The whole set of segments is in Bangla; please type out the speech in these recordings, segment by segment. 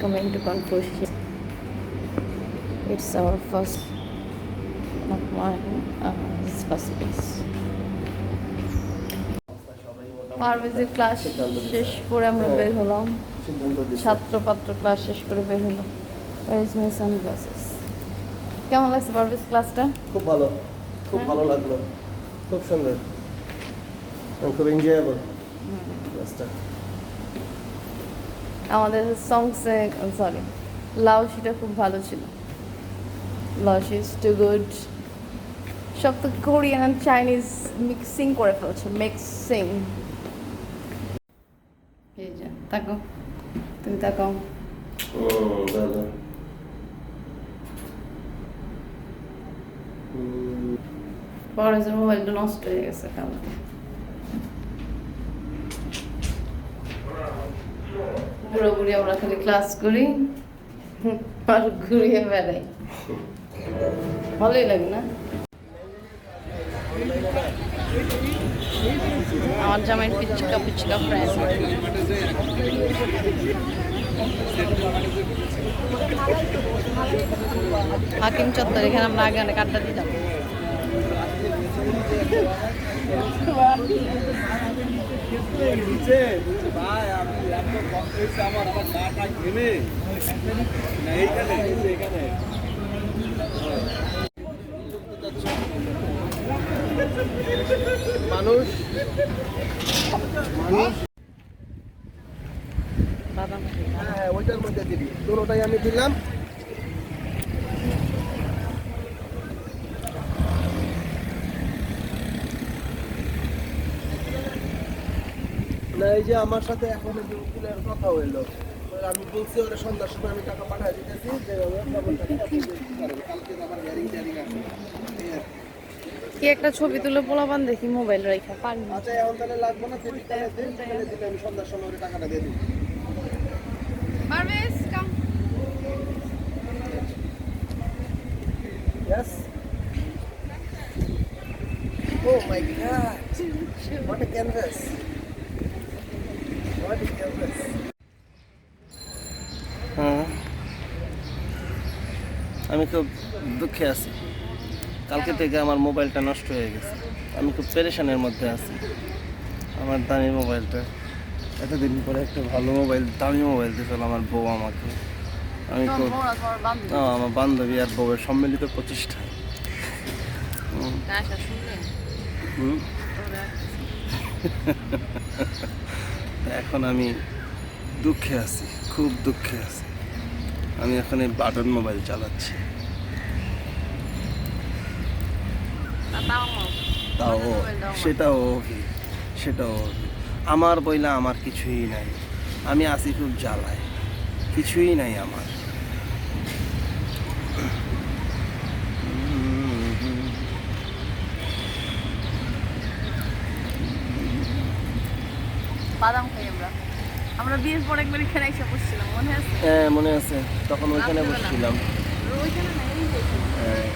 coming to Confucius. It's our first not mine, uh, his first place. পারভেজের ক্লাস শেষ করে আমরা বের হলাম ছাত্রপাত্র ক্লাস শেষ করে বের হলো ওয়াইজ মাই সানগ্লাসেস কেমন লাগছে পারভেজ ক্লাসটা খুব ভালো খুব? ভালো লাগল খুব সুন্দর খুব এনজয়েবল আমাদের সংসে সরি লাউশিটা খুব ভালো ছিল। লাউশি ইজ টু গুড সব তো কোরিয়ান চাইনিজ মিক্সিং করে ফেলছে মিক্সিং এই যে তাকো তুমি তাকাও। দাদা। পরের মোবাইলটা নষ্ট হয়ে গেছে কালকে। পুরোপুরি আমরা খালি ক্লাস করি, আর ঘুরিয়ে বেড়াই। ভালোই লাগে না? আমার জামাই পিচকা পিচকা ফ্রেন্ড হাকিম চত্বর, এখানে আমরা আগে অনেক আড্ডা দিতাম। ভাই আমার আমার ডাটা ঘেমে না এইখানে এখানে মানুষ। মানুষ। বাদাম। হ্যাঁ ওইটার মধ্যে দিবি। ওটাই আমি দিলাম। এই যে আমার সাথে এখন যে উকিলের কথা হইল আমি বলছি ওরা সন্ধ্যার সময় আমি টাকা পাঠিয়ে দিতেছি যে। কালকে টেয়ারিং আছে কি। একটা ছবি তুলে পোলাপান দেখি মোবাইল রেখা পারি না আচ্ছা এখন তাহলে লাগবে না যদি তাহলে দিন তাহলে দিলে আমি সন্ধ্যার সময় ওরা টাকাটা দিয়ে দিই পারভেজ কাম Yes. Oh my God! What a canvas! What a canvas! হ্যাঁ আমি খুব দুঃখে আছি। কালকে থেকে আমার মোবাইলটা নষ্ট হয়ে গেছে। আমি খুব পেরেশানের মধ্যে আছি। আমার দামি মোবাইলটা। এতদিন পরে একটা ভালো মোবাইল দামি মোবাইল দিয়েছিল আমার বউ আমাকে। আমি খুব আমার বান্ধবী আর বউয়ের সম্মিলিত প্রতিষ্ঠা। হুম, এখন আমি দুঃখে আছি খুব দুঃখে আছি। আমি এখন এই বাটন মোবাইল চালাচ্ছি। তাও সেটাও সেটাও আমার বইলা আমার কিছুই নাই। আমি আছি খুব জ্বালায় কিছুই নাই আমার। বাদাম খাই আমরা। আমরা বিয়ের পর একবার এখানে এসে বসছিলাম মনে আছে? হ্যাঁ মনে আছে। তখন ওইখানে বসছিলাম। ওইখানে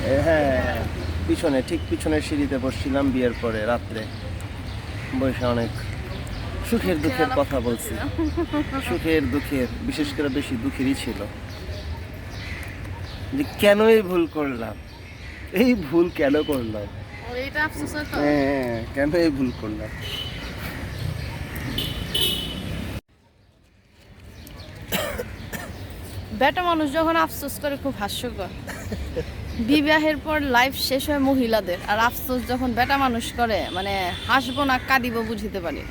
হ্যাঁ, হ্যাঁ পিছনে ঠিক পিছনের সিঁড়িতে বসছিলাম বিয়ের পরে রাত্রে। বসে অনেক সুখের দুঃখের কথা বলছি। সুখের দুঃখের বিশেষ করে বেশি দুঃখেরই ছিল। যে কেন এই ভুল করলাম? এই ভুল কেন করলাম? হ্যাঁ হ্যাঁ, কেন এই ভুল করলাম? বেটা মানুষ যখন আফসোস করে, খুব হাস্যকর। বিবাহের পর লাইফ শেষ হয় মহিলাদের, আর আফসোস যখন বেটা মানুষ করে মানে হাসবো না, কাঁদিব, বুঝিতে পারি